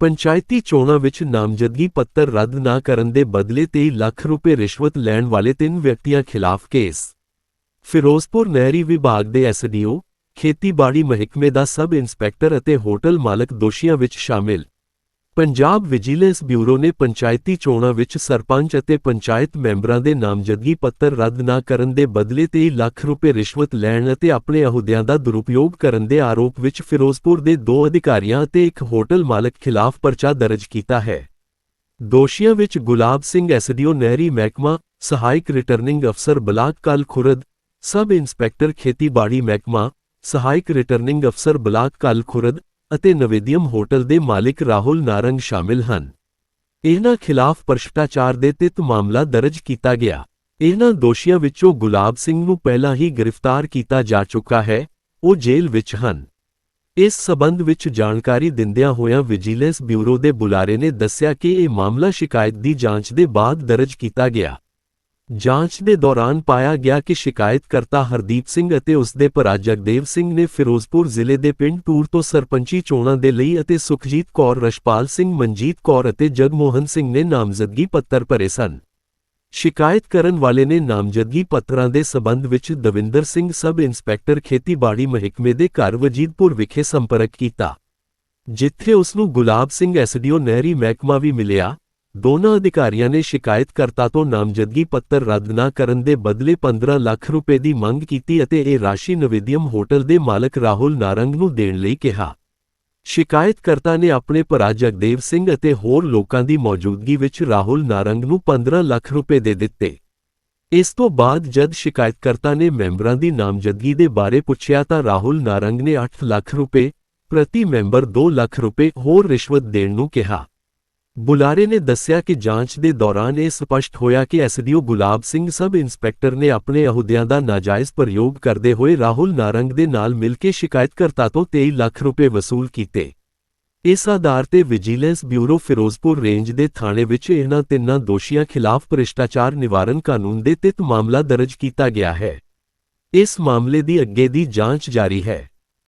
ਪੰਚਾਇਤੀ ਚੋਣਾਂ ਵਿੱਚ ਨਾਮਜ਼ਦਗੀ ਪੱਤਰ ਰੱਦ ਨਾ ਕਰਨ ਦੇ ਬਦਲੇ 23 ਲੱਖ ਰੁਪਏ ਰਿਸ਼ਵਤ ਲੈਣ ਵਾਲੇ ਤਿੰਨ ਵਿਅਕਤੀਆਂ ਖਿਲਾਫ ਕੇਸ। ਫਿਰੋਜ਼ਪੁਰ ਨਹਿਰੀ ਵਿਭਾਗ ਦੇ ਐਸਡੀਓ, ਖੇਤੀਬਾੜੀ ਮਹਿਕਮੇ ਦਾ ਸਬ ਇੰਸਪੈਕਟਰ ਅਤੇ ਹੋਟਲ ਮਾਲਕ ਦੋਸ਼ੀਆਂ ਵਿੱਚ ਸ਼ਾਮਿਲ। ਪੰਜਾਬ ਵਿਜੀਲੈਂਸ ਬਿਊਰੋ ਨੇ ਪੰਚਾਇਤੀ ਚੋਣਾਂ ਵਿੱਚ ਸਰਪੰਚ ਅਤੇ ਪੰਚਾਇਤ ਮੈਂਬਰਾਂ ਦੇ ਨਾਮਜ਼ਦਗੀ ਪੱਤਰ ਰੱਦ ਨਾ ਕਰਨ ਦੇ ਬਦਲੇ 23 ਲੱਖ ਰੁਪਏ ਰਿਸ਼ਵਤ ਲੈਣ ਅਤੇ ਆਪਣੇ ਅਹੁਦਿਆਂ ਦਾ ਦੁਰਉਪਯੋਗ ਕਰਨ ਦੇ ਆਰੋਪ ਵਿੱਚ ਫਿਰੋਜ਼ਪੁਰ ਦੇ ਦੋ ਅਧਿਕਾਰੀਆਂ ਅਤੇ ਇੱਕ ਹੋਟਲ ਮਾਲਕ ਖਿਲਾਫ ਪਰਚਾ ਦਰਜ ਕੀਤਾ ਹੈ। ਦੋਸ਼ੀਆਂ ਵਿੱਚ ਗੁਲਾਬ ਸਿੰਘ ਐਸਡੀਓ ਨਹਿਰੀ ਮਹਿਕਮਾ, ਸਹਾਇਕ ਰਿਟਰਨਿੰਗ ਅਫਸਰ ਬਲਾਕ ਕਲ ਖੁਰਦ, ਸਬ ਇੰਸਪੈਕਟਰ ਖੇਤੀਬਾੜੀ ਮਹਿਕਮਾ, ਸਹਾਇਕ ਰਿਟਰਨਿੰਗ ਅਫਸਰ ਬਲਾਕ ਕਲ ਖੁਰਦ ਅਤੇ ਨਵੇਦੀਅਮ ਹੋਟਲ ਦੇ ਮਾਲਿਕ ਰਾਹੁਲ ਨਾਰੰਗ ਸ਼ਾਮਿਲ ਹਨ। ਇਹਨਾਂ ਖਿਲਾਫ ਭ੍ਰਿਸ਼ਟਾਚਾਰ ਦੇ ਤਿੱਤ ਮਾਮਲਾ ਦਰਜ ਕੀਤਾ ਗਿਆ। ਇਹਨਾਂ ਦੋਸ਼ੀਆਂ ਵਿੱਚੋਂ ਗੁਲਾਬ ਸਿੰਘ ਨੂੰ ਪਹਿਲਾਂ ਹੀ ਗ੍ਰਿਫਤਾਰ ਕੀਤਾ ਜਾ ਚੁੱਕਾ ਹੈ, ਉਹ ਜੇਲ੍ਹ ਵਿੱਚ ਹਨ। ਇਸ ਸਬੰਧ ਵਿੱਚ ਜਾਣਕਾਰੀ ਦਿੰਦਿਆਂ ਹੋਇਆਂ ਵਿਜੀਲੈਂਸ ਬਿਊਰੋ ਦੇ ਬੁਲਾਰੇ ਨੇ ਦੱਸਿਆ ਕਿ ਇਹ ਮਾਮਲਾ ਸ਼ਿਕਾਇਤ ਦੀ ਜਾਂਚ ਦੇ ਬਾਅਦ ਦਰਜ ਕੀਤਾ ਗਿਆ। ਜਾਂਚ ਦੇ ਦੌਰਾਨ ਪਾਇਆ ਗਿਆ ਕਿ ਸ਼ਿਕਾਇਤਕਰਤਾ ਹਰਦੀਪ ਸਿੰਘ ਅਤੇ ਉਸ ਦੇ ਭਰਾ ਜਗਦੇਵ ਸਿੰਘ ਨੇ ਫਿਰੋਜ਼ਪੁਰ ਜ਼ਿਲ੍ਹੇ ਦੇ ਪਿੰਡ ਟੂਰ ਤੋਂ ਸਰਪੰਚੀ ਚੋਣਾਂ ਦੇ ਲਈ ਅਤੇ ਸੁਖਜੀਤ ਕੌਰ, ਰਸ਼ਪਾਲ ਸਿੰਘ, ਮਨਜੀਤ ਕੌਰ ਅਤੇ ਜਗਮੋਹਨ ਸਿੰਘ ਨੇ ਨਾਮਜ਼ਦਗੀ ਪੱਤਰ ਭਰੇ ਸਨ। ਸ਼ਿਕਾਇਤ ਕਰਨ ਵਾਲੇ ਨੇ ਨਾਮਜ਼ਦਗੀ ਪੱਤਰਾਂ ਦੇ ਸਬੰਧ ਵਿੱਚ ਦਵਿੰਦਰ ਸਿੰਘ ਸਬ ਇੰਸਪੈਕਟਰ ਖੇਤੀਬਾੜੀ ਮਹਿਕਮੇ ਦੇ ਘਰ ਵਜੀਦਪੁਰ ਵਿਖੇ ਸੰਪਰਕ ਕੀਤਾ, ਜਿੱਥੇ ਉਸ ਨੂੰ ਗੁਲਾਬ ਸਿੰਘ ਐਸਡੀਓ ਨਹਿਰੀ ਮਹਿਕਮਾ ਵੀ ਮਿਲਿਆ। ਦੋਨਾਂ ਅਧਿਕਾਰੀਆਂ ਨੇ ਸ਼ਿਕਾਇਤਕਰਤਾ ਤੋਂ ਨਾਮਜ਼ਦਗੀ ਪੱਤਰ ਰੱਦ ਨਾ ਕਰਨ ਦੇ ਬਦਲੇ 15 ਲੱਖ ਰੁਪਏ ਦੀ ਮੰਗ ਕੀਤੀ ਅਤੇ ਇਹ ਰਾਸ਼ੀ ਨਵੇਦੀਅਮ ਹੋਟਲ ਦੇ ਮਾਲਕ ਰਾਹੁਲ ਨਾਰੰਗ ਨੂੰ ਦੇਣ ਲਈ ਕਿਹਾ। ਸ਼ਿਕਾਇਤਕਰਤਾ ਨੇ ਆਪਣੇ ਭਰਾ ਜਗਦੇਵ ਸਿੰਘ ਅਤੇ ਹੋਰ ਲੋਕਾਂ ਦੀ ਮੌਜੂਦਗੀ ਵਿੱਚ ਰਾਹੁਲ ਨਾਰੰਗ ਨੂੰ 15 ਲੱਖ ਰੁਪਏ ਦੇ ਦਿੱਤੇ। ਇਸ ਤੋਂ ਬਾਅਦ ਜਦ ਸ਼ਿਕਾਇਤਕਰਤਾ ਨੇ ਮੈਂਬਰਾਂ ਦੀ ਨਾਮਜ਼ਦਗੀ ਦੇ ਬਾਰੇ ਪੁੱਛਿਆ ਤਾਂ ਰਾਹੁਲ ਨਾਰੰਗ ਨੇ 8 ਲੱਖ ਰੁਪਏ ਪ੍ਰਤੀ ਮੈਂਬਰ 2 ਲੱਖ ਰੁਪਏ ਹੋਰ ਰਿਸ਼ਵਤ ਦੇਣ ਨੂੰ ਕਿਹਾ। ਬੁਲਾਰੇ ਨੇ ਦੱਸਿਆ ਕਿ ਜਾਂਚ ਦੇ ਦੌਰਾਨ ਇਹ ਸਪਸ਼ਟ ਹੋਇਆ ਕਿ SDO Gulab Singh sub inspector ਨੇ ਆਪਣੇ ਅਹੁਦਿਆਂ ਦਾ ਨਾਜਾਇਜ਼ ਪ੍ਰਯੋਗ ਕਰਦੇ ਹੋਏ ਰਾਹੁਲ ਨਾਰੰਗ ਦੇ ਨਾਲ ਮਿਲ ਕੇ ਸ਼ਿਕਾਇਤਕਰਤਾ ਤੋਂ 23 ਲੱਖ ਰੁਪਏ ਵਸੂਲ ਕੀਤੇ। ਇਸ ਆਧਾਰ ਤੇ ਵਿਜੀਲੈਂਸ ਬਿਊਰੋ ਫਿਰੋਜ਼ਪੁਰ ਰੇਂਜ ਦੇ ਥਾਣੇ ਵਿੱਚ ਇਹਨਾਂ ਤਿੰਨਾਂ ਦੋਸ਼ੀਆਂ ਖਿਲਾਫ ਭ੍ਰਿਸ਼ਟਾਚਾਰ ਨਿਵਾਰਨ ਕਾਨੂੰਨ ਦੇ ਤਹਿਤ ਮਾਮਲਾ ਦਰਜ ਕੀਤਾ ਗਿਆ ਹੈ। ਇਸ ਮਾਮਲੇ ਦੀ ਅੱਗੇ ਦੀ ਜਾਂਚ ਜਾਰੀ ਹੈ।